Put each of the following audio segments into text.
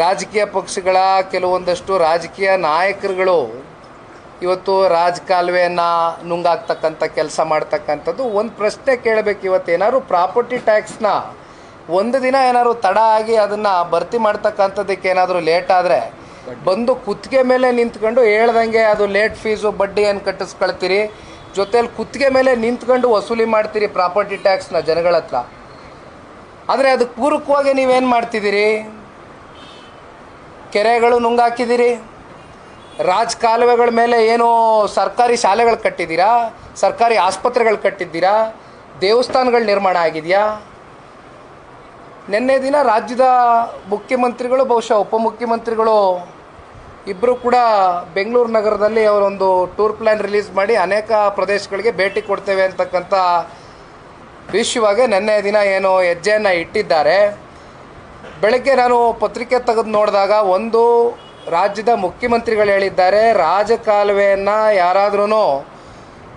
ರಾಜಕೀಯ ಪಕ್ಷಗಳ ಕೆಲವೊಂದಷ್ಟು ರಾಜಕೀಯ ನಾಯಕರುಗಳು ಇವತ್ತು ರಾಜಕಾಲುವೆಯನ್ನು ನುಂಗಾಗ್ತಕ್ಕಂಥ ಕೆಲಸ ಮಾಡ್ತಕ್ಕಂಥದ್ದು. ಒಂದು ಪ್ರಶ್ನೆ ಕೇಳಬೇಕು ಇವತ್ತು. ಏನಾದ್ರು ಪ್ರಾಪರ್ಟಿ ಟ್ಯಾಕ್ಸ್ನ ಒಂದು ದಿನ ಏನಾದ್ರು ತಡ ಆಗಿ ಅದನ್ನು ಭರ್ತಿ ಮಾಡ್ತಕ್ಕಂಥದ್ದಕ್ಕೆ ಏನಾದರೂ ಲೇಟ್ ಆದರೆ ಬಂದು ಕುತ್ತಿಗೆ ಮೇಲೆ ನಿಂತ್ಕೊಂಡು ಹೇಳ್ದಂಗೆ ಅದು ಲೇಟ್ ಫೀಸು ಬಡ್ಡಿಯನ್ನು ಕಟ್ಟಿಸ್ಕೊಳ್ತೀರಿ? ಜೊತೆಯಲ್ಲಿ ಕುತ್ತಿಗೆ ಮೇಲೆ ನಿಂತ್ಕೊಂಡು ವಸೂಲಿ ಮಾಡ್ತೀರಿ ಪ್ರಾಪರ್ಟಿ ಟ್ಯಾಕ್ಸ್ನ ಜನಗಳ ಹತ್ರ ಆದರೆ ಅದಕ್ಕೆ ಪೂರಕವಾಗಿ ನೀವೇನು ಮಾಡ್ತಿದ್ದೀರಿ? ಕೆರೆಗಳು ನುಂಗಾಕಿದ್ದೀರಿ? ರಾಜ ಕಾಲುವೆಗಳ ಮೇಲೆ ಏನೋ ಸರ್ಕಾರಿ ಶಾಲೆಗಳು ಕಟ್ಟಿದ್ದೀರಾ? ಸರ್ಕಾರಿ ಆಸ್ಪತ್ರೆಗಳು ಕಟ್ಟಿದ್ದೀರಾ? ದೇವಸ್ಥಾನಗಳು ನಿರ್ಮಾಣ ಆಗಿದೆಯಾ? ನಿನ್ನೆ ದಿನ ರಾಜ್ಯದ ಮುಖ್ಯಮಂತ್ರಿಗಳು, ಬಹುಶಃ ಉಪಮುಖ್ಯಮಂತ್ರಿಗಳು ಇಬ್ಬರು ಕೂಡ ಬೆಂಗಳೂರು ನಗರದಲ್ಲಿ ಅವರೊಂದು ಟೂರ್ ಪ್ಲ್ಯಾನ್ ರಿಲೀಸ್ ಮಾಡಿ ಅನೇಕ ಪ್ರದೇಶಗಳಿಗೆ ಭೇಟಿ ಕೊಡ್ತೇವೆ ಅಂತಕ್ಕಂಥ ವಿಷಯವಾಗಿ ನಿನ್ನೆ ದಿನ ಏನು ಹೆಜ್ಜೆಯನ್ನು ಇಟ್ಟಿದ್ದಾರೆ. ಬೆಳಗ್ಗೆ ನಾನು ಪತ್ರಿಕೆ ತೆಗೆದು ನೋಡಿದಾಗ ಒಂದು ರಾಜ್ಯದ ಮುಖ್ಯಮಂತ್ರಿಗಳು ಹೇಳಿದ್ದಾರೆ, ರಾಜಕಾಲುವೆಯನ್ನು ಯಾರಾದ್ರೂ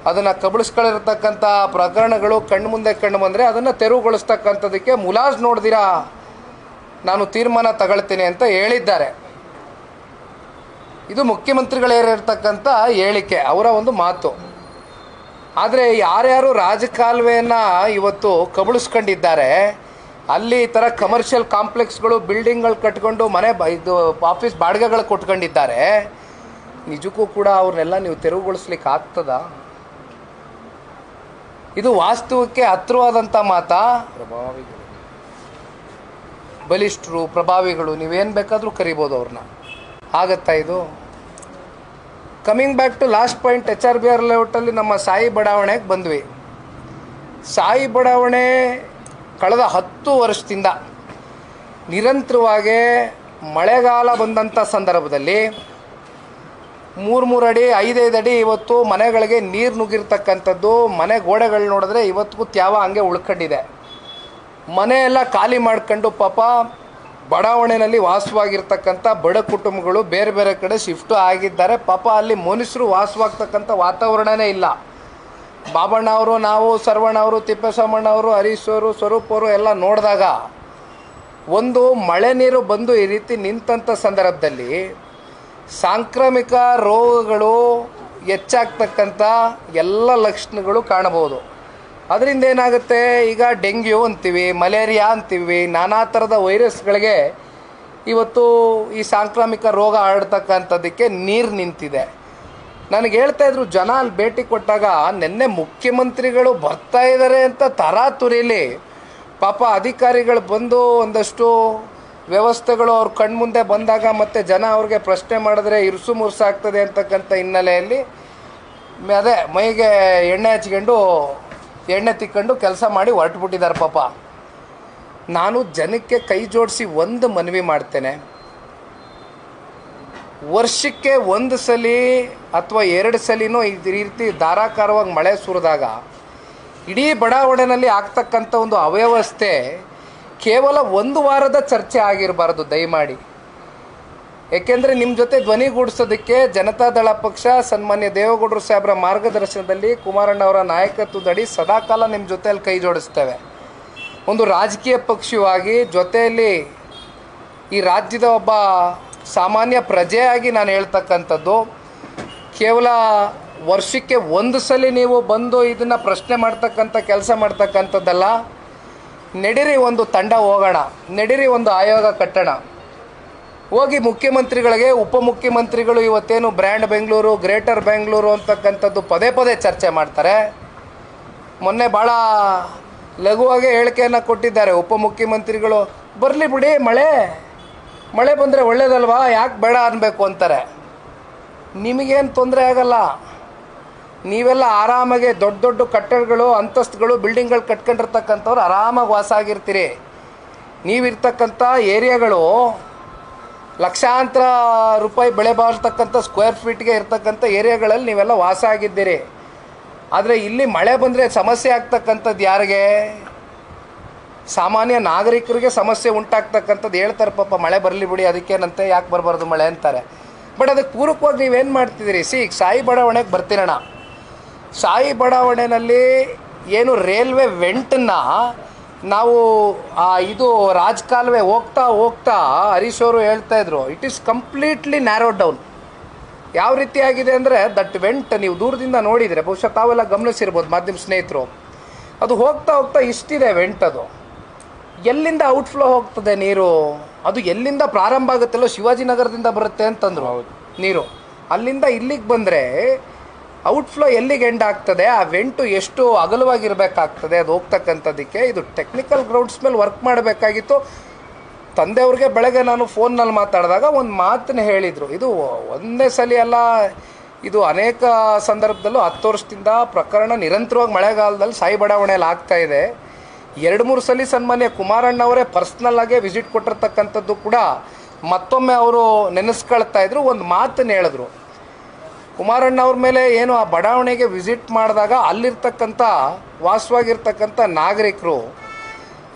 ಅದನ್ನು ಕಬಳಿಸ್ಕೊಳ್ಳಿರ್ತಕ್ಕಂಥ ಪ್ರಕರಣಗಳು ಕಣ್ಣು ಮುಂದೆ ಕಣ್ಣು ಬಂದರೆ ಅದನ್ನು ತೆರವುಗೊಳಿಸ್ತಕ್ಕಂಥದ್ದಕ್ಕೆ ಮುಲಾಜ್ ನೋಡ್ದಿರಾ, ನಾನು ತೀರ್ಮಾನ ತಗೊಳ್ತೀನಿ ಅಂತ ಹೇಳಿದ್ದಾರೆ. ಇದು ಮುಖ್ಯಮಂತ್ರಿಗಳೇರಿರ್ತಕ್ಕಂಥ ಹೇಳಿಕೆ, ಅವರ ಒಂದು ಮಾತು. ಆದರೆ ಯಾರ್ಯಾರು ರಾಜಕಾಲುವೆಯನ್ನು ಇವತ್ತು ಕಬಳಿಸ್ಕೊಂಡಿದ್ದಾರೆ ಅಲ್ಲಿ ಈ ಥರ ಕಮರ್ಷಿಯಲ್ ಕಾಂಪ್ಲೆಕ್ಸ್ಗಳು ಬಿಲ್ಡಿಂಗ್ಗಳು ಕಟ್ಕೊಂಡು ಮನೆ ಇದು ಆಫೀಸ್ ಬಾಡಿಗೆಗಳು ಕೊಟ್ಕೊಂಡಿದ್ದಾರೆ. ನಿಜಕ್ಕೂ ಕೂಡ ಅವ್ರನ್ನೆಲ್ಲ ನೀವು ತೆರವುಗೊಳಿಸ್ಲಿಕ್ಕೆ ಆಗ್ತದ? ಇದು ವಾಸ್ತವಕ್ಕೆ ಹತ್ರವಾದಂಥ ಮಾತಾ? ಪ್ರಭಾವಿಗಳು ಬಲಿಷ್ಠರು, ಪ್ರಭಾವಿಗಳು, ನೀವೇನು ಬೇಕಾದರೂ ಕರಿಬೋದು ಅವ್ರನ್ನ ಆಗತ್ತಾ ಇದು? Coming back to last point H R B R ಲೇಔಟಲ್ಲಿ ನಮ್ಮ ಸಾಯಿ ಬಡಾವಣೆಗೆ ಬಂದ್ವಿ. ಸಾಯಿ ಬಡಾವಣೆ ಕಳೆದ ಹತ್ತು ವರ್ಷದಿಂದ ನಿರಂತರವಾಗಿ ಮಳೆಗಾಲ ಬಂದಂಥ ಸಂದರ್ಭದಲ್ಲಿ ಮೂರು ಮೂರು ಅಡಿ, ಐದೈದು ಅಡಿ ಇವತ್ತು ಮನೆಗಳಿಗೆ ನೀರು ನುಗ್ಗಿರ್ತಕ್ಕಂಥದ್ದು, ಮನೆ ಗೋಡೆಗಳು ನೋಡಿದ್ರೆ ಇವತ್ತಿಗೂ ತ್ಯಾವ ಹಂಗೆ ಉಳ್ಕೊಂಡಿದೆ. ಮನೆಯೆಲ್ಲ ಖಾಲಿ ಮಾಡ್ಕೊಂಡು ಪಾಪ ಬಡಾವಣೆಯಲ್ಲಿ ವಾಸವಾಗಿರ್ತಕ್ಕಂಥ ಬಡ ಕುಟುಂಬಗಳು ಬೇರೆ ಬೇರೆ ಕಡೆ ಶಿಫ್ಟು ಆಗಿದ್ದಾರೆ. ಪಾಪ ಅಲ್ಲಿ ಮನುಷ್ಯರು ವಾಸವಾಗ್ತಕ್ಕಂಥ ವಾತಾವರಣವೇ ಇಲ್ಲ. ಬಾಬಣ್ಣ ಅವರು ನಾವು ಸರ್ವಣ್ಣ ಅವರು ತಿಪ್ಪೇಸ್ವಾಮಣ್ಣ ಅವರು ಹರೀಶ್ ಸ್ವರೂಪ್ ಅವರು ಎಲ್ಲ ನೋಡಿದಾಗ ಒಂದು ಮಳೆ ನೀರು ಬಂದು ಈ ರೀತಿ ನಿಂತಂಥ ಸಂದರ್ಭದಲ್ಲಿ ಸಾಂಕ್ರಾಮಿಕ ರೋಗಗಳು ಹೆಚ್ಚಾಗ್ತಕ್ಕಂಥ ಎಲ್ಲ ಲಕ್ಷಣಗಳು ಕಾಣಬಹುದು. ಅದರಿಂದ ಏನಾಗುತ್ತೆ? ಈಗ ಡೆಂಗ್ಯೂ ಅಂತೀವಿ, ಮಲೇರಿಯಾ ಅಂತೀವಿ, ನಾನಾ ಥರದ ವೈರಸ್ಗಳಿಗೆ ಇವತ್ತು ಈ ಸಾಂಕ್ರಾಮಿಕ ರೋಗ ಹರಡ್ತಕ್ಕಂಥದ್ದಕ್ಕೆ ನೀರು ನಿಂತಿದೆ. ನನಗೆ ಹೇಳ್ತಾ ಇದ್ರು, ಜನ ಅಲ್ಲಿ ಭೇಟಿ ಕೊಟ್ಟಾಗ, ನಿನ್ನೆ ಮುಖ್ಯಮಂತ್ರಿಗಳು ಬರ್ತಾ ಇದ್ದಾರೆ ಅಂತ ತರಾತುರಿಲಿ. ಪಾಪ ಅಧಿಕಾರಿಗಳು ಬಂದು ಒಂದಷ್ಟು ವ್ಯವಸ್ಥೆಗಳು ಅವ್ರ ಕಣ್ಮುಂದೆ ಬಂದಾಗ ಮತ್ತೆ ಜನ ಅವ್ರಿಗೆ ಪ್ರಶ್ನೆ ಮಾಡಿದ್ರೆ ಇರುಸು ಮುರುಸು ಆಗ್ತದೆ ಅಂತಕ್ಕಂಥ ಹಿನ್ನೆಲೆಯಲ್ಲಿ ಅದೇ ಮೈಗೆ ಎಣ್ಣೆ ಹಚ್ಕೊಂಡು, ಎಣ್ಣೆ ತಿಕ್ಕೊಂಡು ಕೆಲಸ ಮಾಡಿ ಹೊರಟ್ಬಿಟ್ಟಿದ್ದಾರೆ ಪಾಪ. ನಾನು ಜನಕ್ಕೆ ಕೈ ಜೋಡಿಸಿ ಒಂದು ಮನವಿ ಮಾಡ್ತೇನೆ. ವರ್ಷಕ್ಕೆ ಒಂದು ಸಲ ಅಥವಾ ಎರಡು ಸಲಿನೂ ಈ ರೀತಿ ಧಾರಾಕಾರವಾಗಿ ಮಳೆ ಸುರಿದಾಗ, ಇಡೀ ಬಡಾವಣೆಯಲ್ಲಿ ಆಗ್ತಕ್ಕಂಥ ಒಂದು ಅವ್ಯವಸ್ಥೆ ಕೇವಲ ಒಂದು ವಾರದ ಚರ್ಚೆ ಆಗಿರಬಾರ್ದು, ದಯಮಾಡಿ. ಏಕೆಂದರೆ ನಿಮ್ಮ ಜೊತೆ ಧ್ವನಿಗೂಡಿಸೋದಕ್ಕೆ ಜನತಾದಳ ಪಕ್ಷ, ಸನ್ಮಾನ್ಯ ದೇವೇಗೌಡರು ಸಾಹೇಬರ ಮಾರ್ಗದರ್ಶನದಲ್ಲಿ ಕುಮಾರಣ್ಣ ಅವರ ನಾಯಕತ್ವದಡಿ ಸದಾಕಾಲ ನಿಮ್ಮ ಜೊತೆಯಲ್ಲಿ ಕೈ ಜೋಡಿಸ್ತೇವೆ. ಒಂದು ರಾಜಕೀಯ ಪಕ್ಷವಾಗಿ ಜೊತೆಯಲ್ಲಿ ಈ ರಾಜ್ಯದ ಒಬ್ಬ ಸಾಮಾನ್ಯ ಪ್ರಜೆಯಾಗಿ ನಾನು ಹೇಳ್ತಕ್ಕಂಥದ್ದು, ಕೇವಲ ವರ್ಷಕ್ಕೆ ಒಂದು ಸಲ ನೀವು ಬಂದು ಇದನ್ನು ಪ್ರಶ್ನೆ ಮಾಡ್ತಕ್ಕಂಥ ಕೆಲಸ ಮಾಡ್ತಕ್ಕಂಥದ್ದಲ್ಲ, ನಡಿರಿ ಒಂದು ತಂಡ ಹೋಗೋಣ, ನಡಿರಿ ಒಂದು ಆಯೋಗ ಕಟ್ಟೋಣ. ಹೋಗಿ ಮುಖ್ಯಮಂತ್ರಿಗಳಿಗೆ, ಉಪಮುಖ್ಯಮಂತ್ರಿಗಳು ಇವತ್ತೇನು ಬ್ರ್ಯಾಂಡ್ ಬೆಂಗಳೂರು, ಗ್ರೇಟರ್ ಬೆಂಗಳೂರು ಅಂತಕ್ಕಂಥದ್ದು ಪದೇ ಪದೇ ಚರ್ಚೆ ಮಾಡ್ತಾರೆ. ಮೊನ್ನೆ ಭಾಳ ಲಘುವಾಗಿ ಹೇಳಿಕೆಯನ್ನು ಕೊಟ್ಟಿದ್ದಾರೆ ಉಪಮುಖ್ಯಮಂತ್ರಿಗಳು. ಬರಲಿ ಬಿಡಿ ಮಳೆ. ಮಳೆ ಬಂದರೆ ಒಳ್ಳೇದಲ್ವಾ? ಯಾಕೆ ಬೇಡ ಅನ್ನಬೇಕು ಅಂತಾರೆ. ನಿಮಗೇನು ತೊಂದರೆ ಆಗಲ್ಲ. ನೀವೆಲ್ಲ ಆರಾಮಾಗಿ ದೊಡ್ಡ ದೊಡ್ಡ ಕಟ್ಟಡಗಳು, ಅಂತಸ್ತುಗಳು, ಬಿಲ್ಡಿಂಗ್ಗಳು ಕಟ್ಕೊಂಡಿರ್ತಕ್ಕಂಥವ್ರು ಆರಾಮಾಗಿ ವಾಸ ಆಗಿರ್ತೀರಿ. ನೀವಿರ್ತಕ್ಕಂಥ ಏರಿಯಾಗಳು ಲಕ್ಷಾಂತರ ರೂಪಾಯಿ ಬೆಳೆ ಬಾಳ್ತಕ್ಕಂಥ ಸ್ಕ್ವೇರ್ ಫೀಟ್ಗೆ ಇರ್ತಕ್ಕಂಥ ಏರಿಯಾಗಳಲ್ಲಿ ನೀವೆಲ್ಲ ವಾಸ ಆಗಿದ್ದೀರಿ. ಆದರೆ ಇಲ್ಲಿ ಮಳೆ ಬಂದರೆ ಸಮಸ್ಯೆ ಆಗ್ತಕ್ಕಂಥದ್ದು ಯಾರಿಗೆ? ಸಾಮಾನ್ಯ ನಾಗರಿಕರಿಗೆ ಸಮಸ್ಯೆ ಉಂಟಾಗ್ತಕ್ಕಂಥದ್ದು ಹೇಳ್ತಾರೆ, ಪಾಪ ಮಳೆ ಬರಲಿ ಬಿಡಿ, ಅದಕ್ಕೇನಂತೆ, ಯಾಕೆ ಬರಬಾರ್ದು ಮಳೆ ಅಂತಾರೆ. ಬಟ್ ಅದಕ್ಕೆ ಪೂರಕವಾಗಿ ನೀವೇನು ಮಾಡ್ತಿದ್ದೀರಿ? ಸಿ, ಸಾಯಿ ಬಡಾವಣೆಗೆ ಬರ್ತೀರಣ ಸಾಯಿ ಬಡಾವಣೆಯಲ್ಲಿ ಏನು ರೈಲ್ವೆ ವೆಂಟನ್ನು ನಾವು, ಆ, ಇದು ರಾಜಕಾಲುವೆ ಹೋಗ್ತಾ ಹೋಗ್ತಾ ಹರೀಶ್ ಅವರು ಹೇಳ್ತಾ ಇದ್ರು it is completely narrow down ಯಾವ ರೀತಿ ಆಗಿದೆ ಅಂದರೆ ದಟ್ ವೆಂಟ್ ನೀವು ದೂರದಿಂದ ನೋಡಿದರೆ, ಬಹುಶಃ ತಾವೆಲ್ಲ ಗಮನಿಸಿರ್ಬೋದು ಮಾಧ್ಯಮ ಸ್ನೇಹಿತರು. ಅದು ಹೋಗ್ತಾ ಹೋಗ್ತಾ ಇಷ್ಟಿದೆ ವೆಂಟ್ ಅದು. ಎಲ್ಲಿಂದ ಔಟ್ಫ್ಲೋ ಹೋಗ್ತದೆ ನೀರು? ಅದು ಎಲ್ಲಿಂದ ಪ್ರಾರಂಭ ಆಗುತ್ತಲ್ಲೋ ಶಿವಾಜಿನಗರದಿಂದ ಬರುತ್ತೆ ಅಂತಂದ್ರು ನೀರು. ಅಲ್ಲಿಂದ ಇಲ್ಲಿಗೆ ಬಂದರೆ ಔಟ್ಫ್ಲೋ ಎಲ್ಲಿಗೆ ಎಂಡ್ ಆಗ್ತದೆ? ಆ ವೆಂಟು ಎಷ್ಟು ಅಗಲವಾಗಿರಬೇಕಾಗ್ತದೆ? ಅದು ಹೋಗ್ತಕ್ಕಂಥದ್ದಕ್ಕೆ ಇದು ಟೆಕ್ನಿಕಲ್ ಗ್ರೌಂಡ್ಸ್ ಮೇಲೆ ವರ್ಕ್ ಮಾಡಬೇಕಾಗಿತ್ತು. ತಂದೆಯವ್ರಿಗೆ ಬೆಳಗ್ಗೆ ನಾನು ಫೋನ್ನಲ್ಲಿ ಮಾತಾಡಿದಾಗ ಒಂದು ಮಾತನ್ನ ಹೇಳಿದರು. ಇದು ಒಂದೇ ಸಲ ಅಲ್ಲ ಇದು ಅನೇಕ ಸಂದರ್ಭದಲ್ಲೂ ಹತ್ತು ವರ್ಷದಿಂದ ಪ್ರಕರಣ ನಿರಂತರವಾಗಿ ಮಳೆಗಾಲದಲ್ಲಿ ಸಾಯಿ ಬಡಾವಣೆಯಲ್ಲಿ ಆಗ್ತಾ ಇದೆ. ಎರಡು ಮೂರು ಸಲ ಸನ್ಮಾನ್ಯ ಕುಮಾರಣ್ಣವರೇ ಪರ್ಸ್ನಲ್ ಆಗಿ ವಿಸಿಟ್ ಕೊಟ್ಟಿರ್ತಕ್ಕಂಥದ್ದು ಕೂಡ ಮತ್ತೊಮ್ಮೆ ಅವರು ನೆನೆಸ್ಕೊಳ್ತಾ ಇದ್ರು, ಒಂದು ಮಾತನ್ನು ಹೇಳಿದ್ರು. ಕುಮಾರಣ್ಣ ಅವ್ರ ಮೇಲೆ ಏನು ಆ ಬಡಾವಣೆಗೆ ವಿಸಿಟ್ ಮಾಡಿದಾಗ ಅಲ್ಲಿರ್ತಕ್ಕಂಥ, ವಾಸವಾಗಿರ್ತಕ್ಕಂಥ ನಾಗರಿಕರು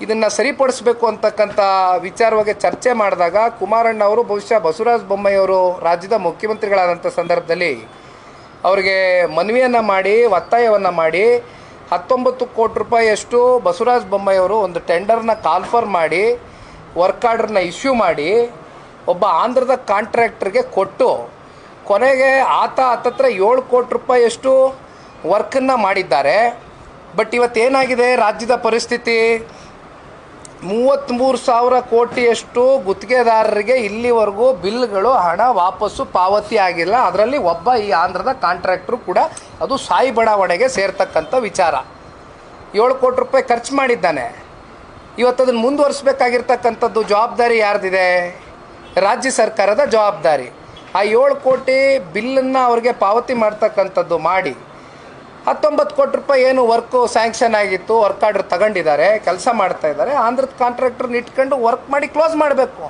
ಇದನ್ನು ಸರಿಪಡಿಸ್ಬೇಕು ಅಂತಕ್ಕಂಥ ವಿಚಾರವಾಗಿ ಚರ್ಚೆ ಮಾಡಿದಾಗ ಕುಮಾರಣ್ಣ ಅವರು, ಬಹುಶಃ ಬಸವರಾಜ ಬೊಮ್ಮಾಯಿಯವರು ರಾಜ್ಯದ ಮುಖ್ಯಮಂತ್ರಿಗಳಾದಂಥ ಸಂದರ್ಭದಲ್ಲಿ ಅವರಿಗೆ ಮನವಿಯನ್ನು ಮಾಡಿ, ಒತ್ತಾಯವನ್ನು ಮಾಡಿ ಹತ್ತೊಂಬತ್ತು ಕೋಟಿ ರೂಪಾಯಿಯಷ್ಟು ಬಸವರಾಜ ಬೊಮ್ಮಾಯಿಯವರು ಒಂದು ಟೆಂಡರ್ನ ಕಾಲ್ಫರ್ ಮಾಡಿ, ವರ್ಕ್ ಆರ್ಡ್ರನ್ನ ಇಶ್ಯೂ ಮಾಡಿ, ಒಬ್ಬ ಆಂಧ್ರದ ಕಾಂಟ್ರಾಕ್ಟರ್ಗೆ ಕೊಟ್ಟು, ಕೊನೆಗೆ ಆತ ಹತ್ತತ್ರ ಏಳು ಕೋಟಿ ರೂಪಾಯಿಯಷ್ಟು ವರ್ಕನ್ನು ಮಾಡಿದ್ದಾರೆ. ಬಟ್ ಇವತ್ತೇನಾಗಿದೆ ರಾಜ್ಯದ ಪರಿಸ್ಥಿತಿ? ಮೂವತ್ತ್ಮೂರು ಸಾವಿರ ಕೋಟಿಯಷ್ಟು ಗುತ್ತಿಗೆದಾರರಿಗೆ ಇಲ್ಲಿವರೆಗೂ ಬಿಲ್ಗಳು ಹಣ ವಾಪಸ್ಸು ಪಾವತಿ ಆಗಿಲ್ಲ. ಅದರಲ್ಲಿ ಒಬ್ಬ ಈ ಆಂಧ್ರದ ಕಾಂಟ್ರಾಕ್ಟ್ರು ಕೂಡ ಅದು ಸಾಯಿ ಬಡಾವಣೆಗೆ ಸೇರ್ತಕ್ಕಂಥ ವಿಚಾರ. ಏಳು ಕೋಟಿ ರೂಪಾಯಿ ಖರ್ಚು ಮಾಡಿದ್ದಾನೆ. ಇವತ್ತು ಅದನ್ನು ಮುಂದುವರಿಸ್ಬೇಕಾಗಿರ್ತಕ್ಕಂಥದ್ದು ಜವಾಬ್ದಾರಿ ಯಾರ್ದಿದೆ? ರಾಜ್ಯ ಸರ್ಕಾರದ ಜವಾಬ್ದಾರಿ. ಆ ಏಳು ಕೋಟಿ ಬಿಲ್ಲನ್ನು ಅವ್ರಿಗೆ ಪಾವತಿ ಮಾಡ್ತಕ್ಕಂಥದ್ದು ಮಾಡಿ. ಹತ್ತೊಂಬತ್ತು ಕೋಟಿ ರೂಪಾಯಿ ಏನು ವರ್ಕು ಸ್ಯಾಂಕ್ಷನ್ ಆಗಿತ್ತು, ವರ್ಕ್ ಆರ್ಡ್ರ್ ತಗೊಂಡಿದ್ದಾರೆ, ಕೆಲಸ ಮಾಡ್ತಾ ಇದ್ದಾರೆ. ಆಂಧ್ರದ ಕಾಂಟ್ರಾಕ್ಟರ್ನ ಇಟ್ಕೊಂಡು ವರ್ಕ್ ಮಾಡಿ ಕ್ಲೋಸ್ ಮಾಡಬೇಕು.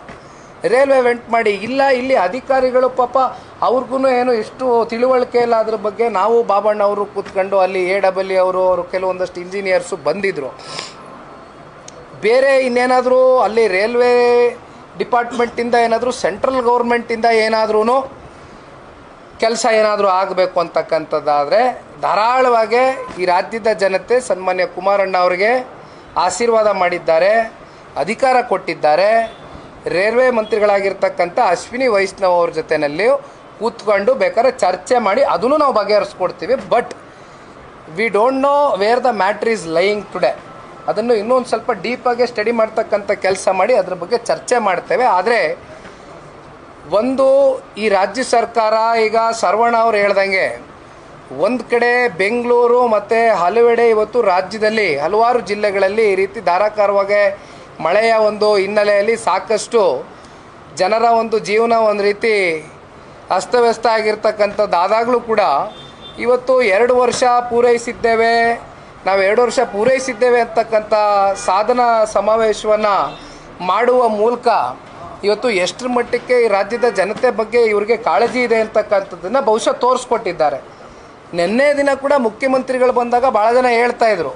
ರೈಲ್ವೆ ವೆಂಟ್ ಮಾಡಿ, ಇಲ್ಲ, ಇಲ್ಲಿ ಅಧಿಕಾರಿಗಳು ಪಾಪ ಅವ್ರಿಗೂ ಏನು ಎಷ್ಟು ತಿಳುವಳಿಕೆ ಇಲ್ಲ ಅದ್ರ ಬಗ್ಗೆ. ನಾವು ಬಾಬಣ್ಣ ಅವರು ಕೂತ್ಕೊಂಡು ಅಲ್ಲಿ ಎ ಡಬಲ್ ಅವರು ಅವರು ಕೆಲವೊಂದಷ್ಟು ಇಂಜಿನಿಯರ್ಸು ಬಂದಿದ್ದರು ಬೇರೆ ಇನ್ನೇನಾದರೂ ಅಲ್ಲಿ ರೈಲ್ವೆ ಡಿಪಾರ್ಟ್ಮೆಂಟಿಂದ ಏನಾದರೂ ಸೆಂಟ್ರಲ್ ಗೌರ್ಮೆಂಟಿಂದ ಏನಾದ್ರೂ ಕೆಲಸ ಏನಾದರೂ ಆಗಬೇಕು ಅಂತಕ್ಕಂಥದ್ದಾದರೆ ಧಾರಾಳವಾಗಿ ಈ ರಾಜ್ಯದ ಜನತೆ ಸನ್ಮಾನ್ಯ ಕುಮಾರಣ್ಣ ಅವರಿಗೆ ಆಶೀರ್ವಾದ ಮಾಡಿದ್ದಾರೆ, ಅಧಿಕಾರ ಕೊಟ್ಟಿದ್ದಾರೆ. ರೈಲ್ವೆ ಮಂತ್ರಿಗಳಾಗಿರ್ತಕ್ಕಂಥ ಅಶ್ವಿನಿ ವೈಷ್ಣವ್ ಅವ್ರ ಜೊತೆಯಲ್ಲಿ ಕೂತ್ಕೊಂಡು ಬೇಕಾದ್ರೆ ಚರ್ಚೆ ಮಾಡಿ ಅದನ್ನು ನಾವು ಬಗೆಹರಿಸ್ಕೊಡ್ತೀವಿ. But we don't know where the matter is lying today ಅದನ್ನು ಇನ್ನೂ ಒಂದು ಸ್ವಲ್ಪ ಡೀಪಾಗಿ ಸ್ಟಡಿ ಮಾಡ್ತಕ್ಕಂಥ ಕೆಲಸ ಮಾಡಿ ಅದ್ರ ಬಗ್ಗೆ ಚರ್ಚೆ ಮಾಡ್ತೇವೆ. ಆದರೆ ಒಂದು ಈ ರಾಜ್ಯ ಸರ್ಕಾರ, ಈಗ ಸರ್ವಣ ಅವ್ರು ಹೇಳ್ದಂಗೆ, ಒಂದು ಕಡೆ ಬೆಂಗಳೂರು ಮತ್ತು ಹಲವೆಡೆ ಇವತ್ತು ರಾಜ್ಯದಲ್ಲಿ, ಹಲವಾರು ಜಿಲ್ಲೆಗಳಲ್ಲಿ ಈ ರೀತಿ ಧಾರಾಕಾರವಾಗಿ ಮಳೆಯ ಒಂದು ಹಿನ್ನೆಲೆಯಲ್ಲಿ ಸಾಕಷ್ಟು ಜನರ ಒಂದು ಜೀವನ ಒಂದು ರೀತಿ ಅಸ್ತವ್ಯಸ್ತ ಆಗಿರ್ತಕ್ಕಂಥದ್ದು. ಆದಾಗಲೂ ಕೂಡ ಇವತ್ತು ಎರಡು ವರ್ಷ ಪೂರೈಸಿದ್ದೇವೆ. ನಾವು ಎರಡು ವರ್ಷ ಪೂರೈಸಿದ್ದೇವೆ ಅಂತಕ್ಕಂಥ ಸಾಧನ ಸಮಾವೇಶವನ್ನು ಮಾಡುವ ಮೂಲಕ ಇವತ್ತು ಎಷ್ಟರ ಮಟ್ಟಕ್ಕೆ ಈ ರಾಜ್ಯದ ಜನತೆ ಬಗ್ಗೆ ಇವರಿಗೆ ಕಾಳಜಿ ಇದೆ ಅಂತಕ್ಕಂಥದ್ದನ್ನು ಬಹುಶಃ ತೋರಿಸ್ಕೊಟ್ಟಿದ್ದಾರೆ. ನಿನ್ನೆ ದಿನ ಕೂಡ ಮುಖ್ಯಮಂತ್ರಿಗಳು ಬಂದಾಗ ಭಾಳ ಜನ ಹೇಳ್ತಾ ಇದ್ರು.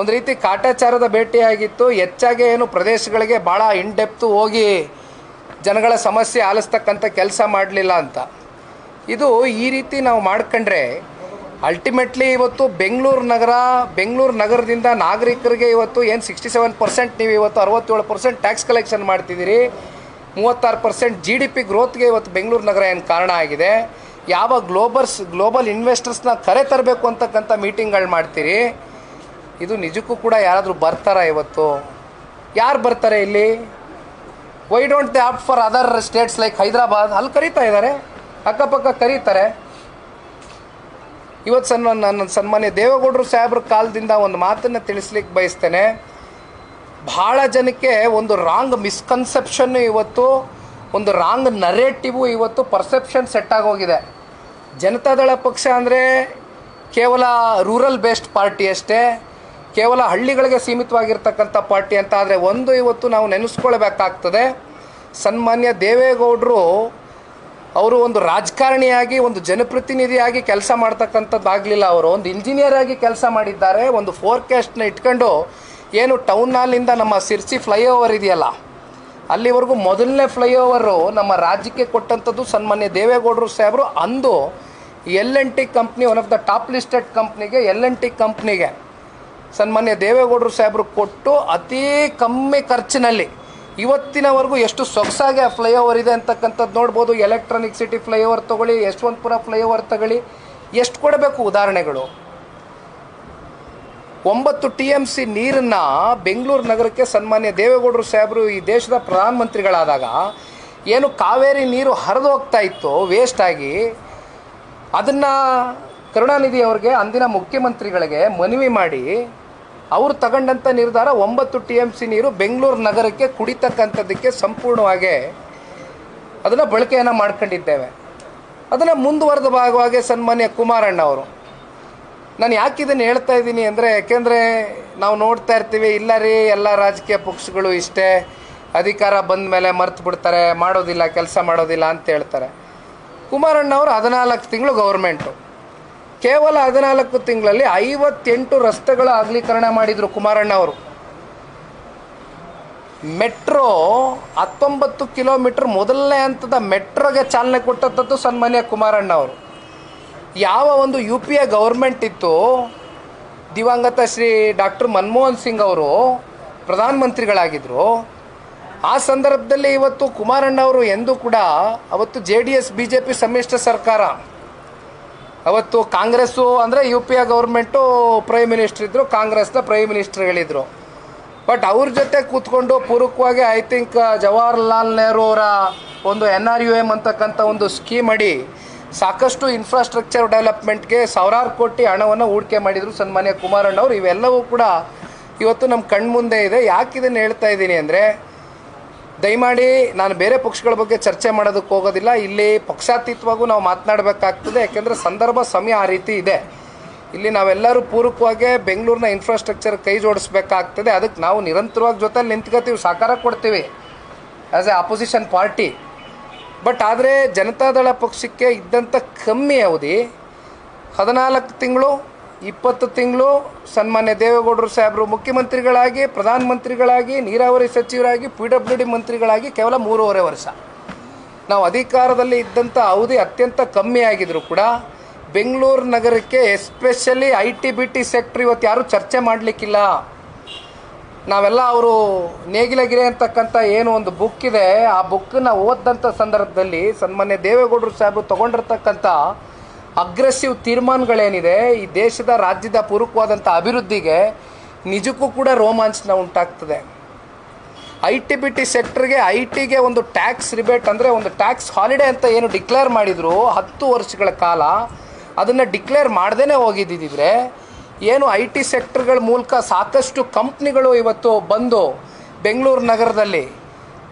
ಒಂದು ರೀತಿ ಕಾಟಾಚಾರದ ಭೇಟಿಯಾಗಿತ್ತು. ಹೆಚ್ಚಾಗಿ ಏನು ಪ್ರದೇಶಗಳಿಗೆ ಭಾಳ ಇನ್ ಡೆಪ್ತು ಹೋಗಿ ಜನಗಳ ಸಮಸ್ಯೆ ಆಲಿಸ್ತಕ್ಕಂಥ ಕೆಲಸ ಮಾಡಲಿಲ್ಲ ಅಂತ. ಇದು ಈ ರೀತಿ ನಾವು ಮಾಡ್ಕೊಂಡ್ರೆ ಅಲ್ಟಿಮೇಟ್ಲಿ ಇವತ್ತು ಬೆಂಗಳೂರು ನಗರ, ಬೆಂಗಳೂರು ನಗರದಿಂದ ನಾಗರಿಕರಿಗೆ ಇವತ್ತು ಏನು ಸಿಕ್ಸ್ಟಿ ಸೆವೆನ್ ಪರ್ಸೆಂಟ್ ನೀವು ಇವತ್ತು ಅರವತ್ತೇಳು ಪರ್ಸೆಂಟ್ ಟ್ಯಾಕ್ಸ್ ಕಲೆಕ್ಷನ್ ಮಾಡ್ತಿದ್ದೀರಿ. ಮೂವತ್ತಾರು ಪರ್ಸೆಂಟ್ ಜಿ ಡಿ ಪಿ ಗ್ರೋತ್ಗೆ ಇವತ್ತು ಬೆಂಗಳೂರು ನಗರ ಏನು ಕಾರಣ ಆಗಿದೆ? ಯಾವ ಗ್ಲೋಬರ್ಸ್ ಗ್ಲೋಬಲ್ ಇನ್ವೆಸ್ಟರ್ಸ್ನ ಕರೆ ತರಬೇಕು ಅಂತಕ್ಕಂಥ ಮೀಟಿಂಗ್ಗಳು ಮಾಡ್ತೀರಿ? ಇದು ನಿಜಕ್ಕೂ ಕೂಡ ಯಾರಾದರೂ ಬರ್ತಾರಾ ಇವತ್ತು? ಯಾರು ಬರ್ತಾರೆ ಇಲ್ಲಿ? Why don't they opt for other states like Hyderabad? ಅಲ್ಲಿ ಕರೀತಾ ಇದ್ದಾರೆ ಅಕ್ಕಪಕ್ಕ ಕರೀತಾರೆ. ಇವತ್ತು ಸನ್ಮಾನ ನನ್ನ ಸನ್ಮಾನ್ಯ ದೇವೇಗೌಡರು ಸಾಹೇಬ್ರ ಕಾಲದಿಂದ ಒಂದು ಮಾತನ್ನು ತಿಳಿಸ್ಲಿಕ್ಕೆ ಬಯಸ್ತೇನೆ. ಭಾಳ ಜನಕ್ಕೆ ಒಂದು ರಾಂಗ್ ಮಿಸ್ಕನ್ಸೆಪ್ಷನ್ ಇವತ್ತು, ಒಂದು ರಾಂಗ್ ನರೇಟಿವು ಇವತ್ತು ಪರ್ಸೆಪ್ಷನ್ ಸೆಟ್ ಆಗೋಗಿದೆ ಜನತಾದಳ ಪಕ್ಷ ಅಂದರೆ ಕೇವಲ ರೂರಲ್ ಬೇಸ್ಡ್ ಪಾರ್ಟಿ ಅಷ್ಟೇ, ಕೇವಲ ಹಳ್ಳಿಗಳಿಗೆ ಸೀಮಿತವಾಗಿರ್ತಕ್ಕಂಥ ಪಾರ್ಟಿ ಅಂತ ಆದರೆ ಒಂದು ಇವತ್ತು ನಾವು ನೆನೆಸ್ಕೊಳ್ಬೇಕಾಗ್ತದೆ. ಸನ್ಮಾನ್ಯ ದೇವೇಗೌಡರು ಅವರು ಒಂದು ರಾಜಕಾರಣಿಯಾಗಿ, ಒಂದು ಜನಪ್ರತಿನಿಧಿಯಾಗಿ ಕೆಲಸ ಮಾಡ್ತಕ್ಕಂಥದ್ದಾಗಲಿಲ್ಲ ಅವರು. ಒಂದು ಇಂಜಿನಿಯರ್ ಆಗಿ ಕೆಲಸ ಮಾಡಿದ್ದಾರೆ, ಒಂದು ಫೋರ್ಕಾಸ್ಟ್ನ ಇಟ್ಕೊಂಡು ಏನು ಟೌನ್ ಹಾಲಿಂದ ನಮ್ಮ ಸಿರ್ಸಿ ಫ್ಲೈಓವರ್ ಇದೆಯಲ್ಲ, ಅಲ್ಲಿವರೆಗೂ ಮೊದಲನೇ ಫ್ಲೈಓವರು ನಮ್ಮ ರಾಜ್ಯಕ್ಕೆ ಕೊಟ್ಟಂಥದ್ದು ಸನ್ಮಾನ್ಯ ದೇವೇಗೌಡರು ಸಾಹೇಬರು. ಅಂದು L N T company one of the top listed ಕಂಪ್ನಿಗೆ ಎಲ್ ಎನ್ ಟಿ ಕಂಪ್ನಿಗೆ ಸನ್ಮಾನ್ಯ ದೇವೇಗೌಡರು ಸಾಹೇಬರು ಕೊಟ್ಟು ಅತೀ ಕಮ್ಮಿ ಖರ್ಚಿನಲ್ಲಿ ಇವತ್ತಿನವರೆಗೂ ಎಷ್ಟು ಸೊಗಸಾಗಿ ಆ ಫ್ಲೈಓವರ್ ಇದೆ ಅಂತಕ್ಕಂಥದ್ದು ನೋಡ್ಬೋದು. ಎಲೆಕ್ಟ್ರಾನಿಕ್ ಸಿಟಿ ಫ್ಲೈಓವರ್ ತಗೊಳ್ಳಿ, ಯಶವಂತಪುರ ಫ್ಲೈಓವರ್ ತಗೊಳ್ಳಿ, ಎಷ್ಟು ಕೊಡಬೇಕು ಉದಾಹರಣೆಗಳು? ಒಂಬತ್ತು ಟಿ ಎಂ ಸಿ ನೀರನ್ನು ಬೆಂಗಳೂರು ನಗರಕ್ಕೆ ಸನ್ಮಾನ್ಯ ದೇವೇಗೌಡರು ಸಾಹೇಬರು ಈ ದೇಶದ ಪ್ರಧಾನಮಂತ್ರಿಗಳಾದಾಗ ಏನು ಕಾವೇರಿ ನೀರು ಹರಿದು ಹೋಗ್ತಾ ಇತ್ತು ವೇಸ್ಟ್ ಆಗಿ. ಅದನ್ನು ಕರುಣಾನಿಧಿ ಅವ್ರಿಗೆ, ಅಂದಿನ ಮುಖ್ಯಮಂತ್ರಿಗಳಿಗೆ ಮನವಿ ಮಾಡಿ, ಅವರು ತಗೊಂಡಂಥ ನಿರ್ಧಾರ ಒಂಬತ್ತು ಟಿ ಎಂ ಸಿ ನೀರು ಬೆಂಗಳೂರು ನಗರಕ್ಕೆ ಕುಡಿತಕ್ಕಂಥದ್ದಕ್ಕೆ ಸಂಪೂರ್ಣವಾಗಿ ಅದನ್ನು ಬಳಕೆಯನ್ನು ಮಾಡ್ಕೊಂಡಿದ್ದೇವೆ. ಅದನ್ನು ಮುಂದುವರೆದ ಭಾಗವಾಗಿ ಸನ್ಮಾನ್ಯ ಕುಮಾರಣ್ಣ ಅವರು ನಾನು ಯಾಕೆ ಇದನ್ನು ಹೇಳ್ತಾ ಇದ್ದೀನಿ ಅಂದರೆ, ಯಾಕೆಂದರೆ ನಾವು ನೋಡ್ತಾ ಇರ್ತೀವಿ, ಇಲ್ಲ ರೀ, ಎಲ್ಲ ರಾಜಕೀಯ ಪಕ್ಷಗಳು ಇಷ್ಟೇ, ಅಧಿಕಾರ ಬಂದ ಮೇಲೆ ಮರ್ತು ಬಿಡ್ತಾರೆ, ಮಾಡೋದಿಲ್ಲ, ಕೆಲಸ ಮಾಡೋದಿಲ್ಲ ಅಂತ ಹೇಳ್ತಾರೆ. ಕುಮಾರಣ್ಣ ಅವರು ಹದಿನಾಲ್ಕು ತಿಂಗಳು ಗೌರ್ಮೆಂಟು. ಕೇವಲ ಹದಿನಾಲ್ಕು ತಿಂಗಳಲ್ಲಿ ಐವತ್ತೆಂಟು ರಸ್ತೆಗಳ ಅಗಲೀಕರಣ ಮಾಡಿದರು ಕುಮಾರಣ್ಣ ಅವರು. ಮೆಟ್ರೋ ಹತ್ತೊಂಬತ್ತು ಕಿಲೋಮೀಟರ್ ಮೊದಲನೇ ಹಂತದ ಮೆಟ್ರೋಗೆ ಚಾಲನೆ ಕೊಟ್ಟಂಥದ್ದು ಸನ್ಮಾನ್ಯ ಕುಮಾರಣ್ಣ ಅವರು. ಯಾವ ಒಂದು ಯು ಪಿ ಎ ಗೌರ್ಮೆಂಟ್ ಇತ್ತು, ದಿವಂಗತ ಶ್ರೀ ಡಾಕ್ಟರ್ ಮನಮೋಹನ್ ಸಿಂಗ್ ಅವರು ಪ್ರಧಾನಮಂತ್ರಿಗಳಾಗಿದ್ದರು ಆ ಸಂದರ್ಭದಲ್ಲಿ ಇವತ್ತು ಕುಮಾರಣ್ಣ ಅವರು ಎಂದೂ ಕೂಡ ಅವತ್ತು J D S B J P ಸಮ್ಮಿಶ್ರ ಸರ್ಕಾರ. ಅವತ್ತು ಕಾಂಗ್ರೆಸ್ಸು ಅಂದರೆ U P A government prime minister ಇದ್ದರು ಕಾಂಗ್ರೆಸ್ನ ಪ್ರೈಮ್ ಮಿನಿಸ್ಟರ್ಗಳಿದ್ದರು ಬಟ್ ಅವ್ರ ಜೊತೆ ಕೂತ್ಕೊಂಡು ಪೂರಕವಾಗಿ ಐ ಥಿಂಕ್ ಜವಾಹರ್ಲಾಲ್ ನೆಹರು ಅವರ ಒಂದು ಎನ್ ಆರ್ ಯು ಎಂ ಅಂತಕ್ಕಂಥ ಒಂದು ಸ್ಕೀಮ್ ಅಡಿ ಸಾಕಷ್ಟು ಇನ್ಫ್ರಾಸ್ಟ್ರಕ್ಚರ್ ಡೆವಲಪ್ಮೆಂಟ್ಗೆ ಸಾವಿರಾರು ಕೋಟಿ ಹಣವನ್ನು ಹೂಡಿಕೆ ಮಾಡಿದರು ಸನ್ಮಾನ್ಯ ಕುಮಾರಣ್ಣ ಅವರು ಇವೆಲ್ಲವೂ ಕೂಡ ಇವತ್ತು ನಮ್ಮ ಕಣ್ಮುಂದೆ ಇದೆ. ಯಾಕೆ ಇದನ್ನು ಹೇಳ್ತಾ ಇದ್ದೀನಿ ಅಂದರೆ, ದಯಮಾಡಿ ನಾನು ಬೇರೆ ಪಕ್ಷಗಳ ಬಗ್ಗೆ ಚರ್ಚೆ ಮಾಡೋದಕ್ಕೆ ಹೋಗೋದಿಲ್ಲ. ಇಲ್ಲಿ ಪಕ್ಷಾತೀತವಾಗೂ ನಾವು ಮಾತನಾಡಬೇಕಾಗ್ತದೆ. ಯಾಕೆಂದರೆ ಸಂದರ್ಭ ಸಮಯ ಆ ರೀತಿ ಇದೆ. ಇಲ್ಲಿ ನಾವೆಲ್ಲರೂ ಪೂರಕವಾಗಿ ಬೆಂಗಳೂರಿನ ಇನ್ಫ್ರಾಸ್ಟ್ರಕ್ಚರ್ ಕೈ ಜೋಡಿಸ್ಬೇಕಾಗ್ತದೆ. ಅದಕ್ಕೆ ನಾವು ನಿರಂತರವಾಗಿ ಜೊತೆಲಿ ನಿಂತ್ಕೋತೀವಿ ಸಹಕಾರ ಕೊಡ್ತೀವಿ. As a opposition party but ಆದರೆ ಜನತಾದಳ ಪಕ್ಷಕ್ಕೆ ಇದ್ದಂಥ ಕಮ್ಮಿ ಅವಧಿ. ಹದಿನಾಲ್ಕು ತಿಂಗಳು, ಇಪ್ಪತ್ತು ತಿಂಗಳು, ಸನ್ಮಾನ್ಯ ದೇವೇಗೌಡರು ಸಾಹೇಬರು ಮುಖ್ಯಮಂತ್ರಿಗಳಾಗಿ, ಪ್ರಧಾನಮಂತ್ರಿಗಳಾಗಿ, ನೀರಾವರಿ ಸಚಿವರಾಗಿ, ಪಿ ಡಬ್ಲ್ಯೂ ಡಿ ಮಂತ್ರಿಗಳಾಗಿ ಕೇವಲ ಮೂರುವರೆ ವರ್ಷ. ನಾವು ಅಧಿಕಾರದಲ್ಲಿ ಇದ್ದಂಥ ಅವಧಿ ಅತ್ಯಂತ ಕಮ್ಮಿ ಆಗಿದ್ರು ಕೂಡ. ಬೆಂಗಳೂರು ನಗರಕ್ಕೆ especially I T B T sector ಇವತ್ತು ಯಾರೂ ಚರ್ಚೆ ಮಾಡಲಿಕ್ಕಿಲ್ಲ. ನಾವೆಲ್ಲ ಅವರು ನೇಗಿಲಗಿರೆ ಅಂತಕ್ಕಂಥ ಏನು ಒಂದು ಬುಕ್ ಇದೆ, ಆ ಬುಕ್ಕನ್ನು ಓದಂಥ ಸಂದರ್ಭದಲ್ಲಿ ಸನ್ಮಾನ್ಯ ದೇವೇಗೌಡರು ಸಾಹೇಬರು ತೊಗೊಂಡಿರ್ತಕ್ಕಂಥ ಅಗ್ರೆಸಿವ್ ತೀರ್ಮಾನಗಳೇನಿದೆ, ಈ ದೇಶದ ರಾಜ್ಯದ ಪೂರಕವಾದಂಥ ಅಭಿವೃದ್ಧಿಗೆ ನಿಜಕ್ಕೂ ಕೂಡ ರೋಮಾಂಚನ ಉಂಟಾಗ್ತದೆ. ಐ ಟಿ ಬಿ ಟಿ ಸೆಕ್ಟ್ರಿಗೆ ಐ ಟಿಗೆ ಒಂದು ಟ್ಯಾಕ್ಸ್ ರಿಬೇಟ್ ಅಂದರೆ ಒಂದು ಟ್ಯಾಕ್ಸ್ ಹಾಲಿಡೇ ಅಂತ ಏನು ಡಿಕ್ಲೇರ್ ಮಾಡಿದರು ಹತ್ತು ವರ್ಷಗಳ ಕಾಲ, ಅದನ್ನು ಡಿಕ್ಲೇರ್ ಮಾಡ್ದೇ ಹೋಗಿದ್ದಿದ್ರೆ ಏನು ಐ ಟಿ ಸೆಕ್ಟರ್ಗಳ ಮೂಲಕ ಸಾಕಷ್ಟು ಕಂಪ್ನಿಗಳು ಇವತ್ತು ಬಂದು ಬೆಂಗಳೂರು ನಗರದಲ್ಲಿ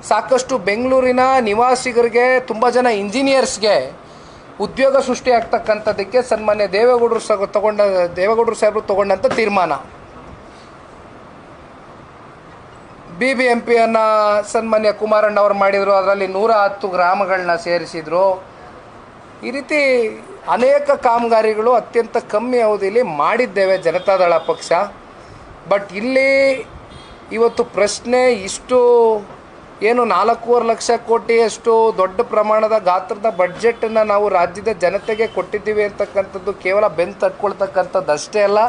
ಸಾಕಷ್ಟು ಬೆಂಗಳೂರಿನ ನಿವಾಸಿಗರಿಗೆ, ತುಂಬ ಜನ ಇಂಜಿನಿಯರ್ಸ್ಗೆ ಉದ್ಯೋಗ ಸೃಷ್ಟಿ ಆಗ್ತಕ್ಕಂಥದ್ದಕ್ಕೆ ಸನ್ಮಾನ್ಯ ದೇವೇಗೌಡರು ಸಹ ತಗೊಂಡ, ದೇವೇಗೌಡರು ಸಾಹೇಬರು ತಗೊಂಡಂಥ ತೀರ್ಮಾನ. ಬಿ ಬಿ ಎಂ ಪಿಯನ್ನು ಸನ್ಮಾನ್ಯ ಕುಮಾರಣ್ಣವ್ರು ಮಾಡಿದರು, ಅದರಲ್ಲಿ ನೂರ ಹತ್ತು ಗ್ರಾಮಗಳನ್ನ ಸೇರಿಸಿದರು. ಈ ರೀತಿ ಅನೇಕ ಕಾಮಗಾರಿಗಳು ಅತ್ಯಂತ ಕಮ್ಮಿ ಅವಧಿಯಲ್ಲಿ ಮಾಡಿದ್ದೇವೆ ಜನತಾದಳ ಪಕ್ಷ. ಬಟ್ ಇಲ್ಲಿ ಇವತ್ತು ಪ್ರಶ್ನೆ ಇಷ್ಟು ಏನು ನಾಲ್ಕೂವರೆ ಲಕ್ಷ ಕೋಟಿಯಷ್ಟು ದೊಡ್ಡ ಪ್ರಮಾಣದ ಗಾತ್ರದ ಬಡ್ಜೆಟನ್ನು ನಾವು ರಾಜ್ಯದ ಜನತೆಗೆ ಕೊಟ್ಟಿದ್ದೀವಿ ಅಂತಕ್ಕಂಥದ್ದು ಕೇವಲ ಬೆನ್ ತಟ್ಕೊಳ್ತಕ್ಕಂಥದ್ದು ಅಷ್ಟೇ ಅಲ್ಲ.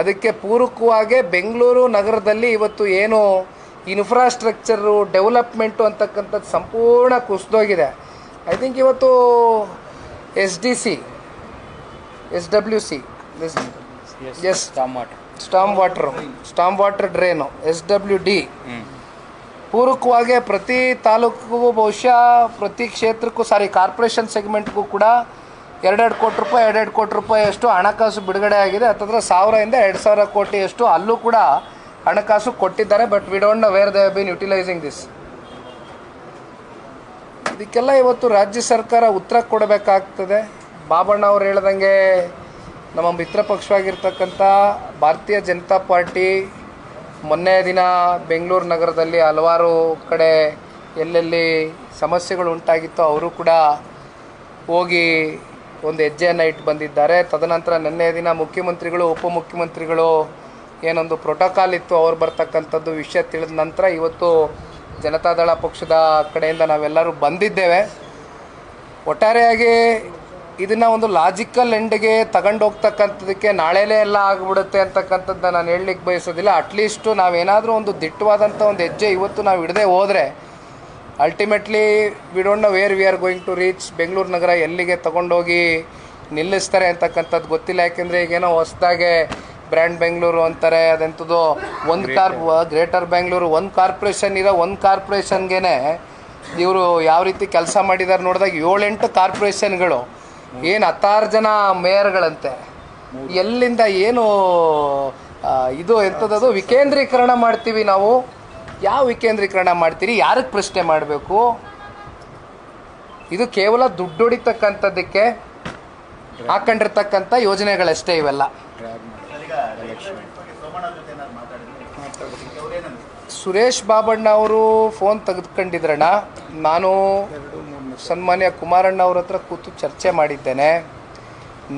ಅದಕ್ಕೆ ಪೂರಕವಾಗಿ ಬೆಂಗಳೂರು ನಗರದಲ್ಲಿ ಇವತ್ತು ಏನು ಇನ್ಫ್ರಾಸ್ಟ್ರಕ್ಚರು ಡೆವಲಪ್ಮೆಂಟು ಅಂತಕ್ಕಂಥದ್ದು ಸಂಪೂರ್ಣ ಕುಸಿದೋಗಿದೆ. ಐ ಥಿಂಕ್ ಇವತ್ತು S D C S W C. S storm water. Storm water drain S W D. ಪೂರಕವಾಗಿ ಪ್ರತಿ ತಾಲೂಕಿಗೂ ಬಹುಶಃ ಪ್ರತಿ ಕ್ಷೇತ್ರಕ್ಕೂ ಸಾರಿ ಕಾರ್ಪೊರೇಷನ್ ಸೆಗ್ಮೆಂಟ್ಗೂ ಕೂಡ ಎರಡೆರಡು ಕೋಟಿ ರೂಪಾಯಿ ಎರಡೆರಡು ಕೋಟಿ ರೂಪಾಯಿಯಷ್ಟು ಹಣಕಾಸು ಬಿಡುಗಡೆ ಆಗಿದೆ. ಅಂತಂದರೆ ಸಾವಿರದಿಂದ ಎರಡು ಸಾವಿರ ಕೋಟಿಯಷ್ಟು ಅಲ್ಲೂ ಕೂಡ ಹಣಕಾಸು ಕೊಟ್ಟಿದ್ದಾರೆ. But we don't know where they been utilising this ಇದಕ್ಕೆಲ್ಲ ಇವತ್ತು ರಾಜ್ಯ ಸರ್ಕಾರ ಉತ್ತರ ಕೊಡಬೇಕಾಗ್ತದೆ. ಬಾಬಣ್ಣ ಅವ್ರು ಹೇಳ್ದಂಗೆ ನಮ್ಮ ಮಿತ್ರ ಪಕ್ಷವಾಗಿರ್ತಕ್ಕಂಥ ಭಾರತೀಯ ಜನತಾ ಪಾರ್ಟಿ ಮೊನ್ನೆ ದಿನ ಬೆಂಗಳೂರು ನಗರದಲ್ಲಿ ಹಲವಾರು ಕಡೆ ಎಲ್ಲೆಲ್ಲಿ ಸಮಸ್ಯೆಗಳು ಉಂಟಾಗಿತ್ತೋ ಅವರು ಕೂಡ ಹೋಗಿ ಒಂದು ಹೆಜ್ಜೆಯನ್ನು ಇಟ್ಟು ಬಂದಿದ್ದಾರೆ. ತದನಂತರ ನಿನ್ನೆ ದಿನ ಮುಖ್ಯಮಂತ್ರಿಗಳು, ಉಪಮುಖ್ಯಮಂತ್ರಿಗಳು ಏನೊಂದು ಪ್ರೋಟೋಕಾಲ್ ಇತ್ತು, ಅವ್ರು ಬರ್ತಕ್ಕಂಥದ್ದು ವಿಷಯ ತಿಳಿದ ನಂತರ ಇವತ್ತು ಜನತಾದಳ ಪಕ್ಷದ ಕಡೆಯಿಂದ ನಾವೆಲ್ಲರೂ ಬಂದಿದ್ದೇವೆ. ಒಟ್ಟಾರೆಯಾಗಿ ಇದನ್ನು ಒಂದು ಲಾಜಿಕಲ್ ಎಂಡ್ಗೆ ತಗೊಂಡೋಗ್ತಕ್ಕಂಥದ್ದಕ್ಕೆ ನಾಳೆಲೇ ಎಲ್ಲ ಆಗಿಬಿಡುತ್ತೆ ಅಂತಕ್ಕಂಥದ್ದನ್ನ ನಾನು ಹೇಳಲಿಕ್ಕೆ ಬಯಸೋದಿಲ್ಲ. ಅಟ್ಲೀಸ್ಟು ನಾವೇನಾದರೂ ಒಂದು ದಿಟ್ಟವಾದಂಥ ಒಂದು ಹೆಜ್ಜೆ ಇವತ್ತು ನಾವು ಹಿಡದೆ ಹೋದರೆ ultimately we don't know where we are going to reach Bengaluru ನಗರ ಎಲ್ಲಿಗೆ ತಗೊಂಡೋಗಿ ನಿಲ್ಲಿಸ್ತಾರೆ ಅಂತಕ್ಕಂಥದ್ದು ಗೊತ್ತಿಲ್ಲ. ಯಾಕೆಂದರೆ ಈಗೇನೋ ಹೊಸ್ದಾಗೆ ಬ್ರ್ಯಾಂಡ್ ಬೆಂಗಳೂರು ಅಂತಾರೆ ಅದೆಂಥದ್ದು ಒಂದು ಕಾರ್ ಗ್ರೇಟರ್ ಬೆಂಗಳೂರು ಒಂದು ಕಾರ್ಪೊರೇಷನ್ ಇರೋ ಒಂದು ಕಾರ್ಪೊರೇಷನ್ಗೆ ಇವರು ಯಾವ ರೀತಿ ಕೆಲಸ ಮಾಡಿದ್ದಾರೆ ನೋಡಿದಾಗ ಏಳೆಂಟು ಕಾರ್ಪೊರೇಷನ್ಗಳು. ಏನು ಹತ್ತಾರು ಜನ ಮೇಯರ್ಗಳಂತೆ. ಎಲ್ಲಿಂದ ಏನು ಇದು ಎಂಥದ್ದು ವಿಕೇಂದ್ರೀಕರಣ ಮಾಡ್ತೀವಿ ನಾವು. ಯಾವ ವಿಕೇಂದ್ರೀಕರಣ ಮಾಡ್ತೀರಿ? ಯಾರಿಗೆ ಪ್ರಶ್ನೆ ಮಾಡಬೇಕು? ಇದು ಕೇವಲ ದುಡ್ಡು ಹೊಡಿತಕ್ಕಂಥದ್ದಕ್ಕೆ ಹಾಕೊಂಡಿರ್ತಕ್ಕಂಥ ಯೋಜನೆಗಳಷ್ಟೇ ಇವೆಲ್ಲ. ಸುರೇಶ್ ಬಾಬಣ್ಣ ಅವರು ಫೋನ್ ತೆಗೆದುಕೊಂಡಿದ್ರಣ್ಣ. ನಾನು ಸನ್ಮಾನ್ಯ ಕುಮಾರಣ್ಣ ಅವ್ರ ಹತ್ರ ಕೂತು ಚರ್ಚೆ ಮಾಡಿದ್ದೇನೆ.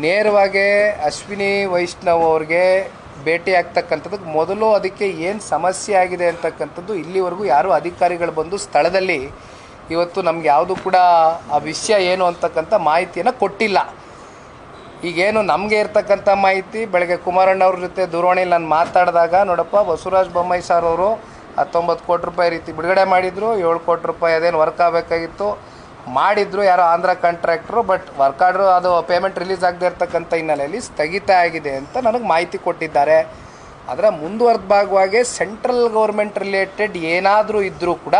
ನೇರವಾಗಿ ಅಶ್ವಿನಿ ವೈಷ್ಣವ್ ಅವ್ರಿಗೆ ಭೇಟಿ ಆಗ್ತಕ್ಕಂಥದ್ದಕ್ಕೆ ಮೊದಲು ಅದಕ್ಕೆ ಏನು ಸಮಸ್ಯೆ ಆಗಿದೆ ಅಂತಕ್ಕಂಥದ್ದು ಇಲ್ಲಿವರೆಗೂ ಯಾರೂ ಅಧಿಕಾರಿಗಳು ಬಂದು ಸ್ಥಳದಲ್ಲಿ ಇವತ್ತು ನಮ್ಗೆ ಯಾವುದು ಕೂಡ ಆ ವಿಷಯ ಏನು ಅಂತಕ್ಕಂಥ ಮಾಹಿತಿಯನ್ನು ಕೊಟ್ಟಿಲ್ಲ. ಈಗೇನು ನಮಗೆ ಇರ್ತಕ್ಕಂಥ ಮಾಹಿತಿ, ಬೆಳಗ್ಗೆ ಕುಮಾರಣ್ಣ ಅವ್ರ ಜೊತೆ ದೂರವಾಣಿಯಲ್ಲಿ ನಾನು ಮಾತಾಡಿದಾಗ, ನೋಡಪ್ಪ, ಬಸವರಾಜ ಬೊಮ್ಮಾಯಿ ಸರ್ ಅವರು ಹತ್ತೊಂಬತ್ತು ಕೋಟಿ ರೂಪಾಯಿ ರೀತಿ ಬಿಡುಗಡೆ ಮಾಡಿದರು, ಏಳು ಕೋಟಿ ರೂಪಾಯಿ ಅದೇನು ವರ್ಕ್ ಆಗಬೇಕಾಗಿತ್ತು. ಮಾಡಿದ್ರು ಯಾರೋ Andhra contractor but work order ಅದು ಪೇಮೆಂಟ್ ರಿಲೀಸ್ ಆಗದೆ ಇರ್ತಕ್ಕಂಥ ಹಿನ್ನೆಲೆಯಲ್ಲಿ ಸ್ಥಗಿತ ಆಗಿದೆ ಅಂತ ನನಗೆ ಮಾಹಿತಿ ಕೊಟ್ಟಿದ್ದಾರೆ. ಅದರ ಮುಂದುವರೆದ ಭಾಗವಾಗಿ ಸೆಂಟ್ರಲ್ ಗೌರ್ಮೆಂಟ್ ರಿಲೇಟೆಡ್ ಏನಾದರೂ ಇದ್ದರೂ ಕೂಡ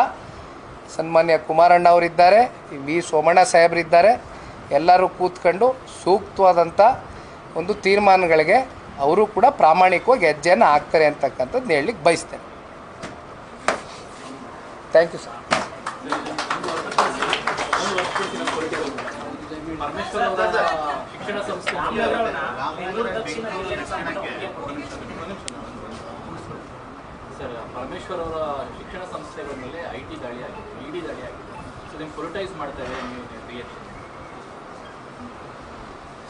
ಸನ್ಮಾನ್ಯ ಕುಮಾರಣ್ಣ ಅವರಿದ್ದಾರೆ, ವಿ ಸೋಮಣ್ಣ ಸಾಹೇಬರಿದ್ದಾರೆ. ಎಲ್ಲರೂ ಕೂತ್ಕೊಂಡು ಸೂಕ್ತವಾದಂಥ ಒಂದು ತೀರ್ಮಾನಗಳಿಗೆ ಅವರು ಕೂಡ ಪ್ರಾಮಾಣಿಕವಾಗಿ ಹೆಜ್ಜೆಯನ್ನು ಹಾಕ್ತಾರೆ ಅಂತಕ್ಕಂಥದ್ದು ಹೇಳಲಿಕ್ಕೆ ಬಯಸ್ತೇನೆ. ಥ್ಯಾಂಕ್ ಯು ಸರ್, ಪರಮೇಶ್ವರ್ ಅವರ ಶಿಕ್ಷಣ ಸಂಸ್ಥೆಗಳ ಮೇಲೆ ಐ ಟಿ ಆಗಿದೆ ಡಿ ದಾಳಿ ಆಗಿದೆ. ಸೊ ನಿಮ್ಗೆ ಪೊಲಿಟೈಸ್ ಮಾಡ್ತಾರೆ ನೀವು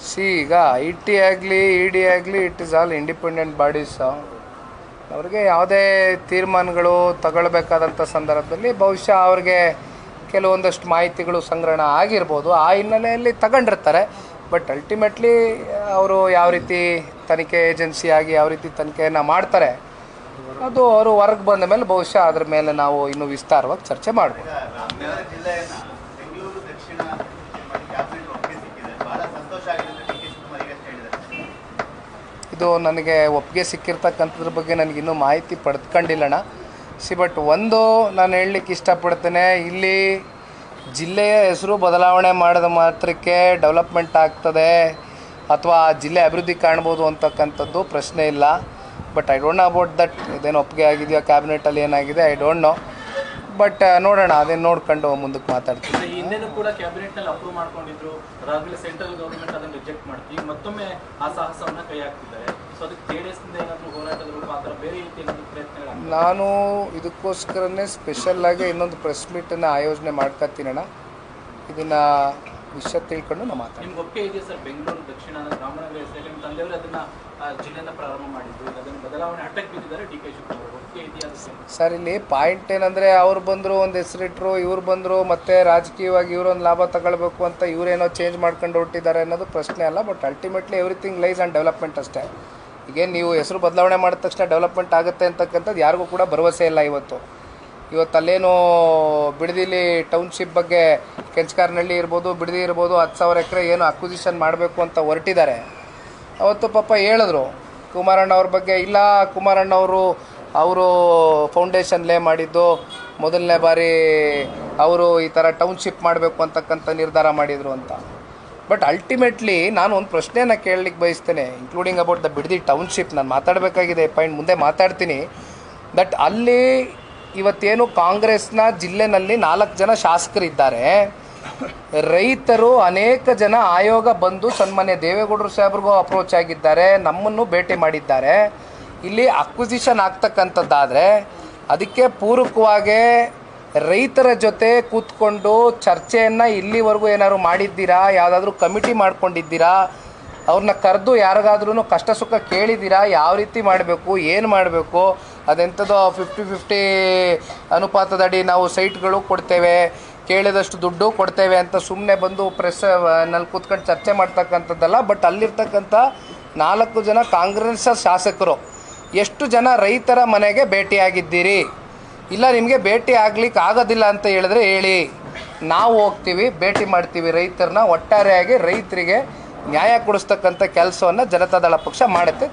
ಸಿ, ಈಗ ಐ ಟಿ ಆಗಲಿ ಇ ಡಿ ಆಗಲಿ it is all independent bodies ಅವ್ರಿಗೆ ಯಾವುದೇ ತೀರ್ಮಾನಗಳು ತಗೊಳ್ಬೇಕಾದಂಥ ಸಂದರ್ಭದಲ್ಲಿ ಬಹುಶಃ ಅವ್ರಿಗೆ ಕೆಲವೊಂದಷ್ಟು ಮಾಹಿತಿಗಳು ಸಂಗ್ರಹಣ ಆಗಿರ್ಬೋದು. ಆ ಹಿನ್ನೆಲೆಯಲ್ಲಿ ತಗೊಂಡಿರ್ತಾರೆ. ಬಟ್ ಅಲ್ಟಿಮೇಟ್ಲಿ ಅವರು ಯಾವ ರೀತಿ ತನಿಖೆ ಏಜೆನ್ಸಿ ಆಗಿ ಯಾವ ರೀತಿ ತನಿಖೆಯನ್ನು ಮಾಡ್ತಾರೆ, ಅದು ಅವರು ಹೊರಗೆ ಬಂದ ಮೇಲೆ ಬಹುಶಃ ಅದ್ರ ಮೇಲೆ ನಾವು ಇನ್ನೂ ವಿಸ್ತಾರವಾಗಿ ಚರ್ಚೆ ಮಾಡ್ಬೋದು ರಾಮನಗರ ಜಿಲ್ಲೆಯನ್ನ ಬೆಂಗಳೂರು ದಕ್ಷಿಣ ಕ್ಯಾಬಿನೆಟ್ ಒಪ್ಪಿಗೆ ಸಿಕ್ಕಿದೆ ಬಹಳ ಸಂತೋಷ ಆಗಿದೆ ಅಂತ ಡಿ ಕೆ ಶಿವಕುಮಾರ್ ಈಗಷ್ಟೇ ಹೇಳಿದ್ದಾರೆ ಇದು ನನಗೆ ಒಪ್ಪಿಗೆ ಸಿಕ್ಕಿರ್ತಕ್ಕಂಥದ್ರ ಬಗ್ಗೆ ನನಗಿನ್ನೂ ಮಾಹಿತಿ ಪಡೆದುಕೊಂಡಿಲ್ಲಣ್ಣ ಸಿ, ಬಟ್ ಒಂದು ನಾನು ಹೇಳಲಿಕ್ಕೆ ಇಷ್ಟಪಡ್ತೇನೆ, ಇಲ್ಲಿ ಜಿಲ್ಲೆಯ ಹೆಸರು ಬದಲಾವಣೆ ಮಾಡಿದ ಮಾತ್ರಕ್ಕೆ ಡೆವಲಪ್ಮೆಂಟ್ ಆಗ್ತದೆ ಅಥವಾ ಜಿಲ್ಲೆ ಅಭಿವೃದ್ಧಿ ಕಾಣ್ಬೋದು ಅಂತಕ್ಕಂಥದ್ದು ಪ್ರಶ್ನೆ ಇಲ್ಲ. But I don't know about that ಇದೇನು ಒಪ್ಪಿಗೆ ಆಗಿದೆಯೋ ಕ್ಯಾಬಿನೆಟಲ್ಲಿ ಏನಾಗಿದೆ ಐ ಡೋಂಟ್ ನೋ ಬಟ್ ನೋಡೋಣ ಅದೇನು ನೋಡ್ಕೊಂಡು ಮುಂದಕ್ಕೆ ಮಾತಾಡ್ತೀನಿ. ಈ ಹಿಂದೆನೂ ಕೂಡ ಕ್ಯಾಬಿನೆಟ್ನಲ್ಲಿ ಅಪ್ರೂವ್ ಮಾಡ್ಕೊಂಡಿದ್ರು. ಅದಾದ್ಮೇಲೆ ಸೆಂಟ್ರಲ್ ಗವರ್ಮೆಂಟ್ ಅದನ್ನು ರಿಜೆಕ್ಟ್ ಮಾಡ್ತೀವಿ ಈಗ ಮತ್ತೊಮ್ಮೆ ಆ ಸಾಹಸವನ್ನ ಕೈ ಹಾಕ್ತಿದ್ದಾರೆ. ಸೊ ಅದಕ್ಕೆ ಜೆ ಡಿ ನಿಂದ ಏನಾದರೂ ಹೋರಾಟದ ರೂಪ ಆ ಥರ ಬೇರೆ ರೀತಿ ಏನಾದರೂ ನಾನು ಇದಕ್ಕೋಸ್ಕರನೇ ಸ್ಪೆಷಲ್ಲಾಗಿ ಇನ್ನೊಂದು ಪ್ರೆಸ್ ಮೀಟನ್ನು ಆಯೋಜನೆ ಮಾಡ್ಕೊತೀನಣ್ಣ ಇದನ್ನು ವಿಷಯ ತಿಳ್ಕೊಂಡು ನಾವು ಮಾತಾಡ್ತೀವಿ. ನಿಮ್ಗೆ ಒಪ್ಪಿಗೆ ಇದೆಯಾ ಸರ್? ಬೆಂಗಳೂರು ದಕ್ಷಿಣ ನಿಮ್ಮ ತಂದೆಯವರು ಅದನ್ನ ಜಿಲ್ಲೆಯನ್ನು ಪ್ರಾರಂಭ ಮಾಡಿದ್ರು. ಅದನ್ನು ಬದಲಾವಣೆ ಹಠಕ್ಕೆ ಬಿದ್ದಿದ್ದಾರೆ ಡಿ ಕೆ ಶಿವಕುಮಾರ್ ಒಪ್ಪಿಗೆ ಇದೆಯಾ ಸರ್? ಇಲ್ಲಿ ಪಾಯಿಂಟ್ ಏನಂದರೆ ಅವ್ರು ಬಂದರು ಒಂದು ಹೆಸರಿಟ್ರು ಇವ್ರು ಬಂದರು ಮತ್ತೆ ರಾಜಕೀಯವಾಗಿ ಇವರೊಂದು ಲಾಭ ತಗೊಳ್ಬೇಕು ಅಂತ ಇವರೇನೋ ಚೇಂಜ್ ಮಾಡ್ಕೊಂಡು ಹೊರಟಿದ್ದಾರೆ ಅನ್ನೋದು ಪ್ರಶ್ನೆ ಅಲ್ಲ but ultimately everything lies and development ಅಷ್ಟೇ. ಈಗೇನು ನೀವು ಹೆಸರು ಬದಲಾವಣೆ ಮಾಡಿದ ತಕ್ಷಣ ಡೆವಲಪ್ಮೆಂಟ್ ಆಗುತ್ತೆ ಅಂತಕ್ಕಂಥದ್ದು ಯಾರಿಗೂ ಕೂಡ ಭರವಸೆ ಇಲ್ಲ ಇವತ್ತು. ಇವತ್ತು ಅಲ್ಲೇನು ಬಿಡದಿಲಿ ಟೌನ್ಶಿಪ್ ಬಗ್ಗೆ ಕೆಂಚಕಾರನಹಳ್ಳಿ ಇರ್ಬೋದು, ಬಿಡದಿ ಇರ್ಬೋದು, ಹತ್ತು ಸಾವಿರ ಎಕರೆ ಏನು ಅಕ್ವಿಸಿಷನ್ ಮಾಡಬೇಕು ಅಂತ ಹೊರಟಿದ್ದಾರೆ. ಅವತ್ತು ಪಾಪ ಹೇಳಿದ್ರು, ಕುಮಾರಣ್ಣ ಅವ್ರ ಬಗ್ಗೆ, ಇಲ್ಲ ಕುಮಾರಣ್ಣ ಅವರು ಅವರು ಫೌಂಡೇಶನ್ ಲೇ ಮಾಡಿದ್ದು, ಮೊದಲನೇ ಬಾರಿ ಅವರು ಈ ಥರ ಟೌನ್ಶಿಪ್ ಮಾಡಬೇಕು ಅಂತಕ್ಕಂಥ ನಿರ್ಧಾರ ಮಾಡಿದರು ಅಂತ. ಬಟ್ ಅಲ್ಟಿಮೇಟ್ಲಿ ನಾನು ಒಂದು ಪ್ರಶ್ನೆಯನ್ನು ಕೇಳಲಿಕ್ಕೆ ಬಯಸ್ತೇನೆ including about the Bidadi township ನಾನು ಮಾತಾಡಬೇಕಾಗಿದೆ ಪಾಯಿಂಟ್ ಮುಂದೆ ಮಾತಾಡ್ತೀನಿ. ದಟ್ ಅಲ್ಲಿ ಇವತ್ತೇನು ಕಾಂಗ್ರೆಸ್ನ ಜಿಲ್ಲೆನಲ್ಲಿ ನಾಲ್ಕು ಜನ ಶಾಸಕರಿದ್ದಾರೆ. ರೈತರು ಅನೇಕ ಜನ ಆಯೋಗ ಬಂದು ಸನ್ಮಾನ್ಯ ದೇವೇಗೌಡರು ಸಾಹೇಬ್ರಿಗೂ ಅಪ್ರೋಚ್ ಆಗಿದ್ದಾರೆ. ನಮ್ಮನ್ನು ಭೇಟಿ ಮಾಡಿದ್ದಾರೆ. ಇಲ್ಲಿ ಅಕ್ವಿಸಿಷನ್ ಆಗ್ತಕ್ಕಂಥದ್ದಾದರೆ ಅದಕ್ಕೆ ಪೂರಕವಾಗಿ ರೈತರ ಜೊತೆ ಕೂತ್ಕೊಂಡು ಚರ್ಚೆಯನ್ನು ಇಲ್ಲಿವರೆಗೂ ಏನಾದ್ರು ಮಾಡಿದ್ದೀರಾ? ಯಾವುದಾದ್ರೂ ಕಮಿಟಿ ಮಾಡ್ಕೊಂಡಿದ್ದೀರಾ? ಅವ್ರನ್ನ ಕರೆದು ಯಾರಿಗಾದ್ರೂ ಕಷ್ಟ ಸುಖ ಕೇಳಿದ್ದೀರಾ? ಯಾವ ರೀತಿ ಮಾಡಬೇಕು? ಏನು ಮಾಡಬೇಕು? ಅದೆಂಥದ್ದು ಫಿಫ್ಟಿ ಫಿಫ್ಟಿ ಅನುಪಾತದಡಿ ನಾವು ಸೈಟ್ಗಳು ಕೊಡ್ತೇವೆ, ಕೇಳಿದಷ್ಟು ದುಡ್ಡು ಕೊಡ್ತೇವೆ ಅಂತ ಸುಮ್ಮನೆ ಬಂದು ಪ್ರೆಸ್ನಲ್ಲಿ ಕೂತ್ಕೊಂಡು ಚರ್ಚೆ ಮಾಡ್ತಕ್ಕಂಥದ್ದಲ್ಲ. ಬಟ್ ಅಲ್ಲಿರ್ತಕ್ಕಂಥ ನಾಲ್ಕು ಜನ ಕಾಂಗ್ರೆಸ್ ಶಾಸಕರು, ಎಷ್ಟು ಜನ ರೈತರ ಮನೆಗೆ ಭೇಟಿಯಾಗಿದ್ದೀರಿ? ಇಲ್ಲ, ನಿಮಗೆ ಭೇಟಿ ಆಗ್ಲಿಕ್ಕೆ ಆಗೋದಿಲ್ಲ ಅಂತ ಹೇಳಿದ್ರೆ ಹೇಳಿ. ನಾವು ಹೋಗ್ತೀವಿ, ಭೇಟಿ ಮಾಡ್ತೀವಿ ರೈತರನ್ನ. ಒಟ್ಟಾರೆಯಾಗಿ ರೈತರಿಗೆ ನ್ಯಾಯ ಕೊಡಿಸ್ತಕ್ಕಂಥ ಕೆಲಸವನ್ನು ಜನತಾದಳ ಪಕ್ಷ ಮಾಡುತ್ತೆ.